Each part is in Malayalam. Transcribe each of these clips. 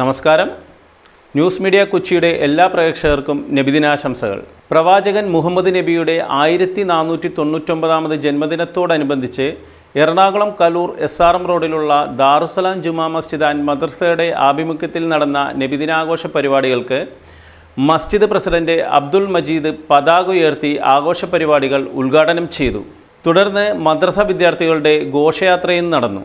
നമസ്കാരം. ന്യൂസ് മീഡിയ കൊച്ചിയുടെ എല്ലാ പ്രേക്ഷകർക്കും നബിദിനാശംസകൾ. പ്രവാചകൻ മുഹമ്മദ് നബിയുടെ ആയിരത്തി നാനൂറ്റി തൊണ്ണൂറ്റൊമ്പതാമത് ജന്മദിനത്തോടനുബന്ധിച്ച് Ernakulam Kaloor S R M റോഡിലുള്ള ദാറുസലാം ജുമാ മസ്ജിദ് ആൻഡ് മദ്രസയുടെ ആഭിമുഖ്യത്തിൽ നടന്ന നബിദിനാഘോഷ പരിപാടികൾക്ക് മസ്ജിദ് പ്രസിഡന്റ് അബ്ദുൽ മജീദ് പതാക ഉയർത്തി ആഘോഷ പരിപാടികൾ ഉദ്ഘാടനം ചെയ്തു. തുടർന്ന് മദ്രസ വിദ്യാർത്ഥികളുടെ ഘോഷയാത്രയും നടന്നു.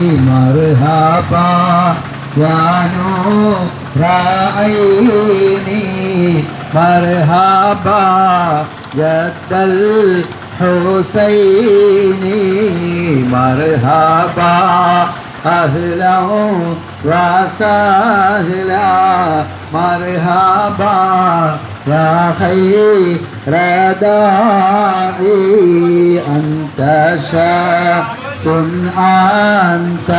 مرحبا يا نور عيني مرحبا جد الحسين مرحبا أهلا وسهلا مرحبا يا خير داعي أنت شمس أنت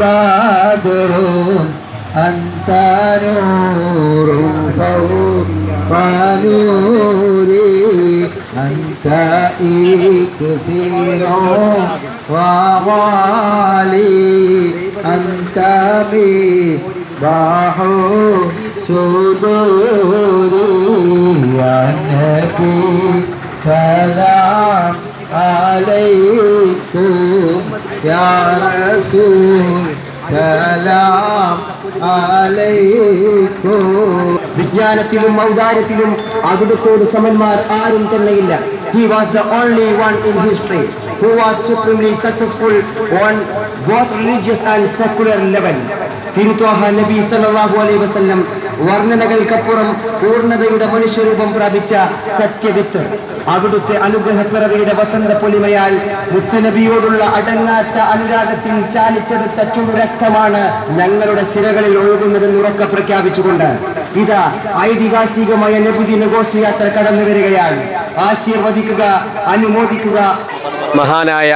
بدر أنت نور فوق نوري أنت إكثير وغالي أنت مصباح صدوري يا نبي سلام عليكم يا رسول سلام عليكم വിജ്ഞാനത്തിലും ഔദാര്യത്തിലും അവിടുത്തോട് സമന്മാർ ആരും തന്നെയില്ല he was the only one in history who was supremely successful on both religious and secular level തിരുത്വാഹ നബി സല്ലല്ലാഹു അലൈഹി വസല്ലം വർണ്ണനകൾക്കപ്പുറം പൂർണ്ണതയുടെ മനുഷ്യരൂപം പ്രാപിച്ച സത്യവിത്ത് അവിടുത്തെ അനുഗ്രഹപ്പിറവിയുടെ വസന്ത പൊലിമയാൽ മുത്തനബിയോടുള്ള അടങ്ങാത്ത അനുരാഗത്തിൽ ചാലിച്ചെടുത്ത ചുടുരക്തമാണ് ഞങ്ങളുടെ സിരകളിൽ ഒഴുകുന്നതെന്ന് ഉറക്ക പ്രഖ്യാപിച്ചുകൊണ്ട് ഇതാ ഐതിഹാസികമായ നബിദിന ഘോഷയാത്ര കടന്നു വരികയാണ്. ആശീർവദിക്കുക അനുമോദിക്കുക. മഹാനായ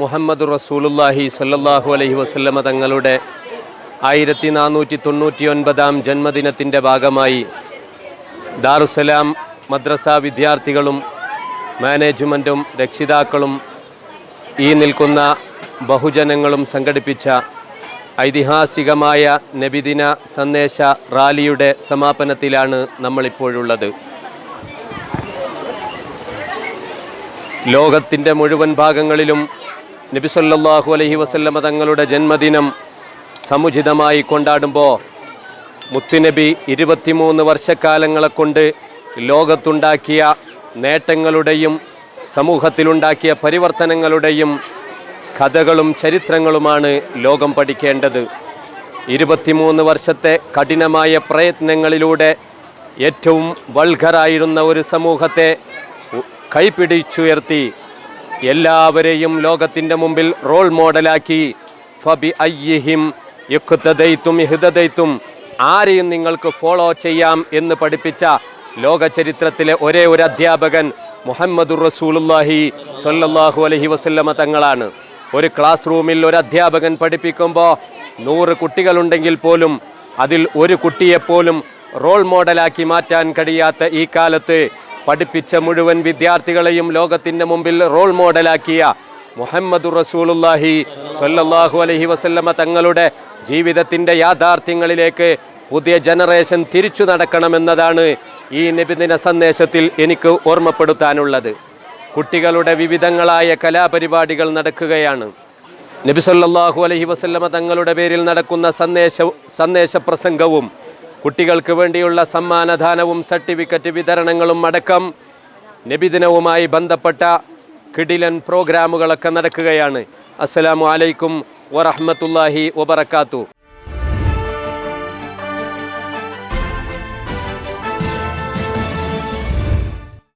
മുഹമ്മദ് റസൂലുല്ലാഹി സല്ലാഹു അലഹി വസല്ലമ തങ്ങളുടെ ആയിരത്തി നാനൂറ്റി തൊണ്ണൂറ്റി ഒൻപതാം ജന്മദിനത്തിന്റെ ഭാഗമായി ദാറുസലാം മദ്രസ വിദ്യാർത്ഥികളും മാനേജ്മെന്റും രക്ഷിതാക്കളും ഈ നിൽക്കുന്ന ബഹുജനങ്ങളും സംഘടിപ്പിച്ച ഐതിഹാസികമായ നബിദിന സന്ദേശ റാലിയുടെ സമാപനത്തിലാണ് നമ്മളിപ്പോഴുള്ളത്. ലോകത്തിന്റെ മുഴുവൻ ഭാഗങ്ങളിലും നബിസൊല്ലാഹു അലഹി വസല്ലമ തങ്ങളുടെ ജന്മദിനം സമുചിതമായി കൊണ്ടാടുമ്പോൾ മുത്തുനബി ഇരുപത്തിമൂന്ന് വർഷക്കാലങ്ങളെ കൊണ്ട് ലോകത്തുണ്ടാക്കിയ നേട്ടങ്ങളുടെയും സമൂഹത്തിലുണ്ടാക്കിയ പരിവർത്തനങ്ങളുടെയും കഥകളും ചരിത്രങ്ങളുമാണ് ലോകം പഠിക്കേണ്ടത്. ഇരുപത്തിമൂന്ന് വർഷത്തെ കഠിനമായ പ്രയത്നങ്ങളിലൂടെ ഏറ്റവും വൾഗറായിരുന്ന ഒരു സമൂഹത്തെ കൈപിടിച്ചുയർത്തി എല്ലാവരെയും ലോകത്തിന്റെ മുമ്പിൽ റോൾ മോഡലാക്കി. ഫബി അയ്യിഹിം യുക്തദൈത്തും ഹിതദൈത്തും ആരെയും നിങ്ങൾക്ക് ഫോളോ ചെയ്യാം എന്ന് പഠിപ്പിച്ച ലോക ചരിത്രത്തിലെ ഒരേ ഒരു അധ്യാപകൻ മുഹമ്മദുർ റസൂലുല്ലാഹി സൊല്ലാഹു അലഹി വസല്ലമ തങ്ങളാണ്. ഒരു ക്ലാസ് റൂമിൽ ഒരു അധ്യാപകൻ പഠിപ്പിക്കുമ്പോൾ നൂറ് കുട്ടികളുണ്ടെങ്കിൽ പോലും അതിൽ ഒരു കുട്ടിയെപ്പോലും റോൾ മോഡലാക്കി മാറ്റാൻ കഴിയാത്ത ഈ കാലത്ത് പഠിപ്പിച്ച മുഴുവൻ വിദ്യാർത്ഥികളെയും ലോകത്തിന്റെ മുമ്പിൽ റോൾ മോഡലാക്കിയ മുഹമ്മദ് റസൂലുല്ലാഹി സൊല്ലാഹു അലഹി വസല്ലമ തങ്ങളുടെ ജീവിതത്തിന്റെ യാഥാർത്ഥ്യങ്ങളിലേക്ക് പുതിയ ജനറേഷൻ തിരിച്ചു നടക്കണമെന്നതാണ് ഈ നബിദിന സന്ദേശത്തിൽ എനിക്ക് ഓർമ്മപ്പെടുത്താനുള്ളത്. കുട്ടികളുടെ വിവിധങ്ങളായ കലാപരിപാടികൾ നടക്കുകയാണ്. നബിസല്ലാഹു അലഹി വസല്ലമ തങ്ങളുടെ പേരിൽ നടക്കുന്ന സന്ദേശ സന്ദേശ പ്രസംഗവും കുട്ടികൾക്ക് വേണ്ടിയുള്ള സമ്മാനദാനവും സർട്ടിഫിക്കറ്റ് വിതരണങ്ങളും അടക്കം നബിദിനവുമായി ബന്ധപ്പെട്ട കിടിലൻ പ്രോഗ്രാമുകളൊക്കെ നടക്കുകയാണ്. അസ്സലാമു അലൈക്കും വറഹ്മത്തുള്ളാഹി വബറകാതുഹു.